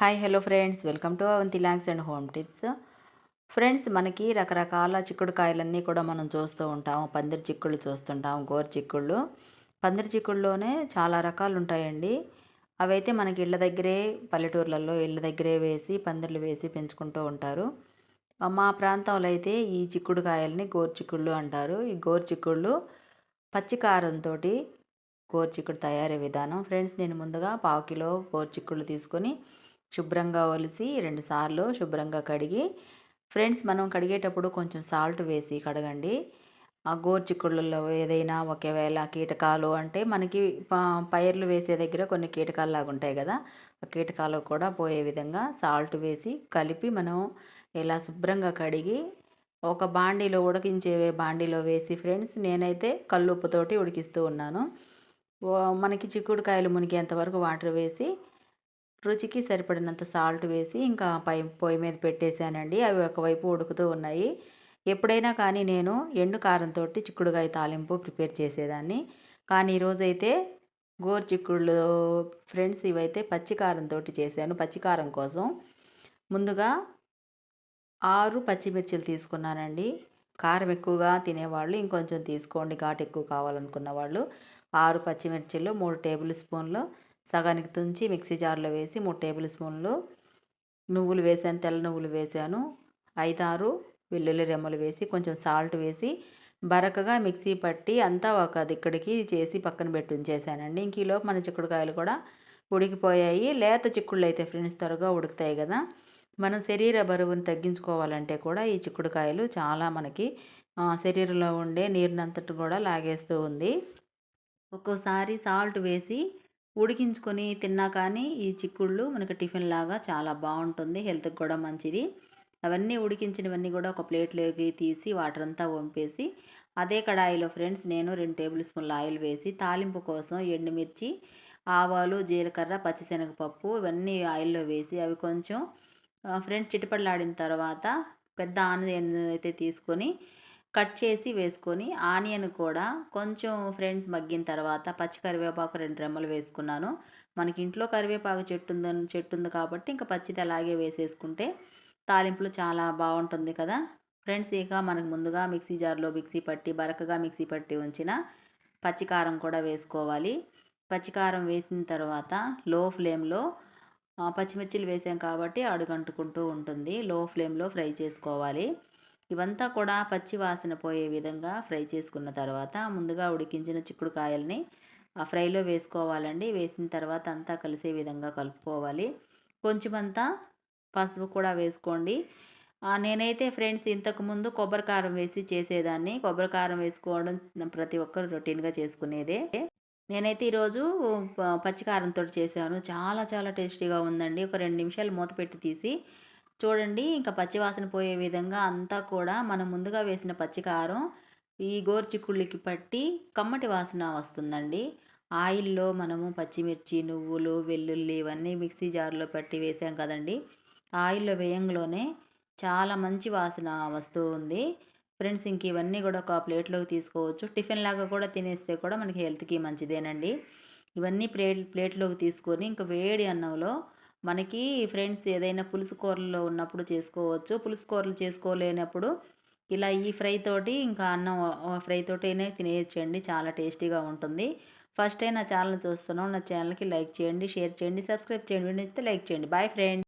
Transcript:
Hi hello friends. Welcome to Avanthi langs and home tips. Friends మనకి రకరకాల చిక్కుడుకాయలన్నీ కూడా మనం చూస్తూ ఉంటాం. పందిరి చిక్కుళ్ళు చూస్తుంటాం గోరు చిక్కుళ్ళు. పందిరి చిక్కుళ్ళలోనే చాలా రకాలు ఉంటాయండి. అవైతే మనకి ఇళ్ళ దగ్గరే పల్లెటూర్లలో ఇళ్ళ దగ్గరే వేసి పందిర్లు వేసి పెంచుకుంటూ ఉంటారు. మా ప్రాంతంలో అయితే ఈ చిక్కుడుకాయల్ని గోరు చిక్కుళ్ళు అంటారు. ఈ గోరు చిక్కుళ్ళు పచ్చికారంతో గోరుచిక్కుడు తయారీ విధానం. ఫ్రెండ్స్ నేను ముందుగా పావు కిలో గోరుచిక్కుళ్ళు తీసుకొని శుభ్రంగా ఒలిసి రెండుసార్లు శుభ్రంగా కడిగి ఫ్రెండ్స్ మనం కడిగేటప్పుడు కొంచెం సాల్ట్ వేసి కడగండి. ఆ గోర్చికుళ్ళల్లో ఏదైనా ఒకవేళ కీటకాలు అంటే మనకి పైర్లు వేసే దగ్గర కొన్ని కీటకాలు లాగా ఉంటాయి కదా ఆ కీటకాలు కూడా పోయే విధంగా సాల్ట్ వేసి కలిపి మనం ఇలా శుభ్రంగా కడిగి ఒక బాండీలో ఉడికించే బాండీలో వేసి ఫ్రెండ్స్ నేనైతే కల్లుప్పుతోటి ఉడికిస్తూ ఉన్నాను. మనకి చిక్కుడుకాయలు మునిగేంతవరకు వాటర్ వేసి రుచికి సరిపడినంత సాల్ట్ వేసి ఇంకా పై పొయ్యి మీద పెట్టేశానండి. అవి ఒకవైపు ఉడుకుతూ ఉన్నాయి. ఎప్పుడైనా కానీ నేను ఎండు కారంతో చిక్కుడుగాయ తాలింపు ప్రిపేర్ చేసేదాన్ని. కానీ ఈరోజైతే గోరు చిక్కుళ్ళు ఫ్రెండ్స్ ఇవైతే పచ్చికారంతో చేశాను పచ్చికారం కోసం. ముందుగా ఆరు పచ్చిమిర్చిలు తీసుకున్నానండి. కారం ఎక్కువగా తినేవాళ్ళు ఇంకొంచెం తీసుకోండి ఘాటు ఎక్కువ కావాలనుకున్న వాళ్ళు ఆరు పచ్చిమిర్చిలు మూడు టేబుల్ స్పూన్లు సగానికి తుంచి మిక్సీ జార్లో వేసి మూడు టేబుల్ స్పూన్లు నువ్వులు వేసాను తెల్ల నువ్వులు వేసాను. ఐదారు వెల్లుల్లి రెమ్మలు వేసి కొంచెం సాల్ట్ వేసి బరకగా మిక్సీ పట్టి అంతా ఒక దిక్కడికి చేసి పక్కన పెట్టి ఉంచేసానండి ఇంక ఈలోపు మన చిక్కుడుకాయలు కూడా ఉడికిపోయాయి. లేత చిక్కుళ్ళు అయితే ఫ్రెండ్స్ త్వరగా ఉడుకుతాయి కదా. మనం శరీర బరువుని తగ్గించుకోవాలంటే కూడా ఈ చిక్కుడుకాయలు చాలా మనకి శరీరంలో ఉండే నీరునంతటి కూడా లాగేస్తూ ఉంది. ఒక్కోసారి సాల్ట్ వేసి ఉడికించుకొని తిన్నా కానీ ఈ చిక్కుళ్ళు మనకి టిఫిన్ లాగా చాలా బాగుంటుంది హెల్త్కి కూడా మంచిది. అవన్నీ ఉడికించినవన్నీ కూడా ఒక ప్లేట్లోకి తీసి వాటర్ అంతా వంపేసి అదే కడాయిలో ఫ్రెండ్స్ నేను రెండు టేబుల్ స్పూన్ల ఆయిల్ వేసి తాలింపు కోసం ఎండుమిర్చి ఆవాలు జీలకర్ర పచ్చిశనగపప్పు ఇవన్నీ ఆయిల్లో వేసి అవి కొంచెం ఫ్రెండ్స్ చిటపడలాడిన తర్వాత పెద్ద ఆనియన్ అయితే తీసుకొని కట్ చేసి వేసుకొని ఆనియన్ కూడా కొంచెం ఫ్రెండ్స్ మగ్గిన తర్వాత పచ్చి కరివేపాకు రెండు రెమ్మలు వేసుకున్నాను. మనకి ఇంట్లో కరివేపాకు చెట్టు ఉందని చెట్టు ఉంది కాబట్టి ఇంకా పచ్చిది అలాగే వేసేసుకుంటే తాలింపులు చాలా బాగుంటుంది కదా. ఫ్రెండ్స్ ఇక మనకు ముందుగా మిక్సీ జార్లో మిక్సీ పట్టి బరకగా మిక్సీ పట్టి ఉంచిన పచ్చికారం కూడా వేసుకోవాలి. పచ్చికారం వేసిన తర్వాత లో ఫ్లేమ్లో పచ్చిమిర్చిలు వేసాం కాబట్టి అడుగంటుకుంటూ ఉంటుంది. లో ఫ్లేమ్లో ఫ్రై చేసుకోవాలి. ఇవంతా కూడా పచ్చి వాసన పోయే విధంగా ఫ్రై చేసుకున్న తర్వాత ముందుగా ఉడికించిన చిక్కుడు కాయల్ని ఆ ఫ్రైలో వేసుకోవాలండి. వేసిన తర్వాత అంతా కలిసే విధంగా కలుపుకోవాలి. కొంచెమంతా పసుపు కూడా వేసుకోండి. నేనైతే ఫ్రెండ్స్ ఇంతకుముందు కొబ్బరి కారం వేసి చేసేదాన్ని. కొబ్బరి కారం వేసుకోవడం ప్రతి ఒక్కరు రొటీన్గా చేసుకునేదే. నేనైతే ఈరోజు పచ్చికారంతో చేశాను. చాలా చాలా టేస్టీగా ఉందండి. ఒక రెండు నిమిషాలు మూత పెట్టి తీసి చూడండి ఇంకా పచ్చివాసన పోయే విధంగా అంతా కూడా మనం ముందుగా వేసిన పచ్చికారం ఈ గోర్చిక్కుళ్ళకి పట్టి కమ్మటి వాసన వస్తుందండి. ఆయిల్లో మనము పచ్చిమిర్చి నువ్వులు వెల్లుల్లి ఇవన్నీ మిక్సీ జార్లో పెట్టి వేసాం కదండి. ఆయిల్లో వేయంలోనే చాలా మంచి వాసన వస్తూ ఉంది. ఫ్రెండ్స్ ఇంక ఇవన్నీ కూడా ఒక ప్లేట్లోకి తీసుకోవచ్చు. టిఫిన్ లాగా కూడా తినేస్తే కూడా మనకి హెల్త్కి మంచిదేనండి. ఇవన్నీ ప్లేట్ ప్లేట్లోకి తీసుకొని ఇంకా వేడి అన్నంలో మనకి ఫ్రెండ్స్ ఏదైనా పులుసు కూరలో ఉన్నప్పుడు చేసుకోవచ్చు. పులుసు కూరలు చేసుకోలేనప్పుడు ఇలా ఈ ఫ్రై తోటి ఇంకా అన్నం ఫ్రై తోటైనా తినేయచ్చండి. చాలా టేస్టీగా ఉంటుంది. ఫస్ట్ టైం నా ఛానల్ చూస్తున్నాం నా ఛానల్కి లైక్ చేయండి షేర్ చేయండి సబ్స్క్రైబ్ చేయండి. ఇస్తే లైక్ చేయండి. Bye friends.